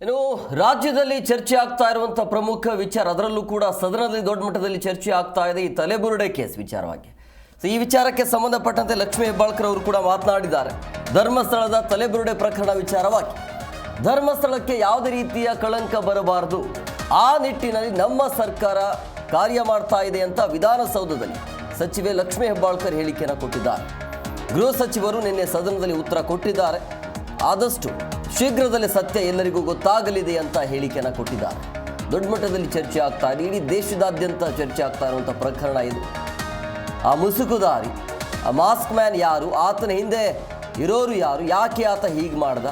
ಇನ್ನು ರಾಜ್ಯದಲ್ಲಿ ಚರ್ಚೆ ಆಗ್ತಾ ಇರುವಂಥ ಪ್ರಮುಖ ವಿಚಾರ, ಅದರಲ್ಲೂ ಕೂಡ ಸದನದಲ್ಲಿ ದೊಡ್ಡ ಮಟ್ಟದಲ್ಲಿ ಚರ್ಚೆ ಆಗ್ತಾ ಇದೆ. ಈ ತಲೆಬುರುಡೆ ಕೇಸ್ ವಿಚಾರವಾಗಿ. ಸೊ ಈ ವಿಚಾರಕ್ಕೆ ಸಂಬಂಧಪಟ್ಟಂತೆ ಲಕ್ಷ್ಮೀ ಹೆಬ್ಬಾಳ್ಕರ್ ಅವರು ಕೂಡ ಮಾತನಾಡಿದ್ದಾರೆ. ಧರ್ಮಸ್ಥಳದ ತಲೆಬುರುಡೆ ಪ್ರಕರಣ ವಿಚಾರವಾಗಿ. ಧರ್ಮಸ್ಥಳಕ್ಕೆ ಯಾವುದೇ ರೀತಿಯ ಕಳಂಕ ಬರಬಾರದು. ಆ ನಿಟ್ಟಿನಲ್ಲಿ ನಮ್ಮ ಸರ್ಕಾರ ಕಾರ್ಯ ಮಾಡ್ತಾ ಇದೆ ಅಂತ ವಿಧಾನಸೌಧದಲ್ಲಿ ಸಚಿವೆ ಲಕ್ಷ್ಮೀ ಹೆಬ್ಬಾಳ್ಕರ್ ಹೇಳಿಕೆಯನ್ನು ಕೊಟ್ಟಿದ್ದಾರೆ. ಗೃಹ ಸಚಿವರು ನಿನ್ನೆ ಸದನದಲ್ಲಿ ಉತ್ತರ ಕೊಟ್ಟಿದ್ದಾರೆ. ಆದಷ್ಟು ಶೀಘ್ರದಲ್ಲೇ ಸತ್ಯ ಎಲ್ಲರಿಗೂ ಗೊತ್ತಾಗಲಿದೆ ಅಂತ ಹೇಳಿಕೆಯನ್ನು ಕೊಟ್ಟಿದ್ದಾರೆ. ದೊಡ್ಡ ಮಟ್ಟದಲ್ಲಿ ಚರ್ಚೆ ಆಗ್ತಾ ಇದೆ. ಇಡೀ ದೇಶದಾದ್ಯಂತ ಚರ್ಚೆ ಆಗ್ತಾ ಇರುವಂಥ ಪ್ರಕರಣ ಇದು. ಆ ಮುಸುಕುದಾರಿ ಆ ಮಾಸ್ಕ್ ಮ್ಯಾನ್ ಯಾರು, ಆತನ ಹಿಂದೆ ಇರೋರು ಯಾರು, ಯಾಕೆ ಆತ ಹೀಗೆ ಮಾಡ್ದ?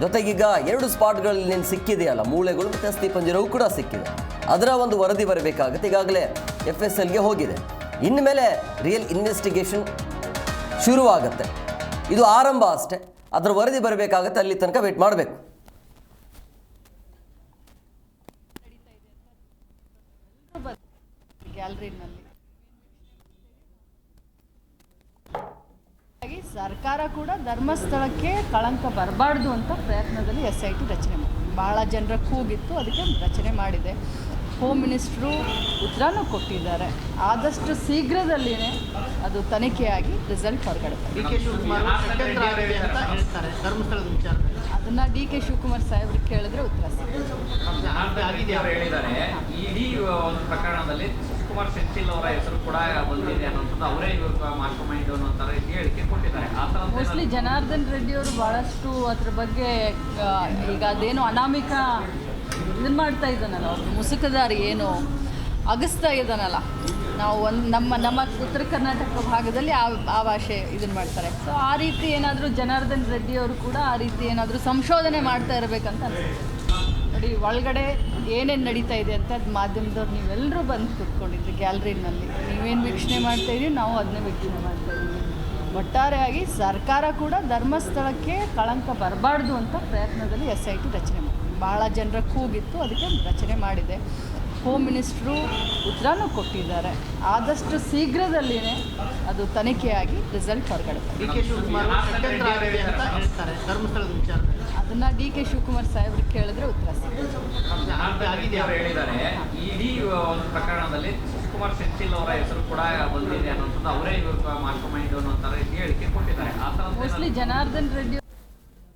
ಜೊತೆಗೀಗ ಎರಡು ಸ್ಪಾಟ್ಗಳಲ್ಲಿ ನೀನು ಸಿಕ್ಕಿದೆಯಲ್ಲ ಮೂಳೆಗಳು ಮತ್ತು ಅಸ್ಥಿ ಪಂಜರವು ಕೂಡ ಸಿಕ್ಕಿದೆ. ಅದರ ಒಂದು ವರದಿ ಬರಬೇಕಾಗುತ್ತೆ. ಈಗಾಗಲೇ ಎಫ್ ಎಸ್ ಎಲ್ಗೆ ಹೋಗಿದೆ. ಇನ್ಮೇಲೆ ರಿಯಲ್ ಇನ್ವೆಸ್ಟಿಗೇಷನ್ ಶುರುವಾಗುತ್ತೆ. ಇದು ಆರಂಭ ಅಷ್ಟೇ. ಅದರ ವರದಿ ಬರಬೇಕಾಗತ್ತೆ ಅಲ್ಲಿ ತನಕ ವೇಟ್ ಮಾಡಬೇಕು. ಸರ್ಕಾರ ಕೂಡ ಧರ್ಮಸ್ಥಳಕ್ಕೆ ಕಳಂಕ ಬರಬಾರ್ದು ಅಂತ ಪ್ರಯತ್ನದಲ್ಲಿ ಎಸ್ ಐ ಟಿ ರಚನೆ ಮಾಡಿದೆ. ಭಾಳ ಜನರ ಕೂಗಿತ್ತು ಅದಕ್ಕೆ ರಚನೆ ಮಾಡಿದೆ. ಹೋಮ್ ಮಿನಿಸ್ಟ್ರು ಉತ್ತರನೂ ಕೊಟ್ಟಿದ್ದಾರೆ. ಆದಷ್ಟು ಶೀಘ್ರದಲ್ಲಿಯೇ ಅದು ತನಿಖೆಯಾಗಿ ರಿಸಲ್ಟ್ ಹೊರಗಡೆ ಹೇಳ್ತಾರೆ ಧರ್ಮಸ್ಥಳದ ವಿಚಾರದಲ್ಲಿ. ಅದನ್ನ ಡಿ ಕೆ ಶಿವಕುಮಾರ್ ಸಾಹೇಬ್ರಿಗೆ ಕೇಳಿದ್ರೆ ಉತ್ತರ ಹೇಳಿದ್ದಾರೆ. ಇಡೀ ಒಂದು ಪ್ರಕರಣದಲ್ಲಿ ಶಿವಕುಮಾರ್ ಸೆಂಥಿಲ್ ಅವರ ಹೆಸರು ಕೂಡ ಬಂದಿದೆ ಅನ್ನೋಂಥದ್ದು ಅವರೇ ಇವರು ಮಾಸ್ಟರ್ ಮೈಂಡ್ ಅನ್ನೋ ಹೇಳಿಕೆ ಕೊಟ್ಟಿದ್ದಾರೆ. ಮೋಸ್ಟ್ಲಿ ಜನಾರ್ದನ್ ರೆಡ್ಡಿ ಅವರು ಬಹಳಷ್ಟು ಅದ್ರ ಬಗ್ಗೆ ಈಗ ಅದೇನು ಅನಾಮಿಕ ಇದನ್ನ ಮಾಡ್ತಾ ಇದ್ದಾನಲ್ಲ ಅವ್ರು ಮುಸುಕದಾರಿ ಏನು? ಅಗಸ್ತಾ ಇದ್ದಾನಲ್ಲ ನಾವು ಒಂದು ನಮ್ಮ ನಮ್ಮ ಉತ್ತರ ಕರ್ನಾಟಕ ಭಾಗದಲ್ಲಿ ಆ ಆ ಭಾಷೆ ಇದನ್ನು ಮಾಡ್ತಾರೆ. ಸೊ ಆ ರೀತಿ ಏನಾದರೂ ಜನಾರ್ದನ್ ರೆಡ್ಡಿ ಅವರು ಕೂಡ ಆ ರೀತಿ ಏನಾದರೂ ಸಂಶೋಧನೆ ಮಾಡ್ತಾ ಇರಬೇಕಂತ ನೋಡಿ, ಒಳಗಡೆ ಏನೇನು ನಡೀತಾ ಇದೆ ಅಂತ ಅದು ಮಾಧ್ಯಮದವ್ರು ನೀವೆಲ್ಲರೂ ಬಂದು ಕೂತ್ಕೊಂಡಿದ್ರಿ ಗ್ಯಾಲರಿನಲ್ಲಿ. ನೀವೇನು ವೀಕ್ಷಣೆ ಮಾಡ್ತಾ ಇದೀವಿ ನಾವು ಅದನ್ನೇ ವೀಕ್ಷಣೆ ಮಾಡ್ತಾ ಇದ್ದೀವಿ ಒಟ್ಟಾರೆಯಾಗಿ ಸರ್ಕಾರ ಕೂಡ ಧರ್ಮಸ್ಥಳಕ್ಕೆ ಕಳಂಕ ಬರಬಾರ್ದು ಅಂತ ಪ್ರಯತ್ನದಲ್ಲಿ ಎಸ್ ಐ ಟಿ ರಚನೆ ಮಾಡಿ ಭಾಳ ಜನರ ಕೂಗಿತ್ತು, ಅದಕ್ಕೆ ರಚನೆ ಮಾಡಿದೆ. ಹೋಮ್ ಮಿನಿಸ್ಟ್ರು ಉತ್ತರನೂ ಕೊಟ್ಟಿದ್ದಾರೆ. ಆದಷ್ಟು ಶೀಘ್ರದಲ್ಲಿಯೇ ಅದು ತನಿಖೆಯಾಗಿ ರಿಸಲ್ಟ್ ಹೊರಗಡೆ ಬರುತ್ತೆ. ಡಿ ಕೆ ಶಿವಕುಮಾರ್ ಷಡ್ಯಂತ್ರ ಆಗಿದೆ ಅಂತ ಹೇಳ್ತಾರೆ. ಧರ್ಮಸ್ಥಳದ ವಿಚಾರದಲ್ಲಿ. ಅದನ್ನು ಡಿ ಕೆ ಶಿವಕುಮಾರ್ ಸಾಹೇಬ್ರಿಗೆ ಕೇಳಿದ್ರೆ ಉತ್ತರ ಹೇಳಿದ್ದಾರೆ ಇಡೀ ಒಂದು ಪ್ರಕರಣದಲ್ಲಿ ಶಿವಕುಮಾರ್ ಸೆಂಥಿಲ್ ಅವರ ಹೆಸರು ಕೂಡ ಬಂದಿದೆ ಅನ್ನೋದು ಅವರೇ ಇವರು ಮಾಸ್ಟರ್ ಮೈಂಡ್ ಅನ್ನೋ ರೀತಿ ಹೇಳಿಕೆ ಕೊಟ್ಟಿದ್ದಾರೆ. ಮೋಸ್ಟ್ಲಿ ಜನಾರ್ದನ್ ರೆಡ್ಡಿ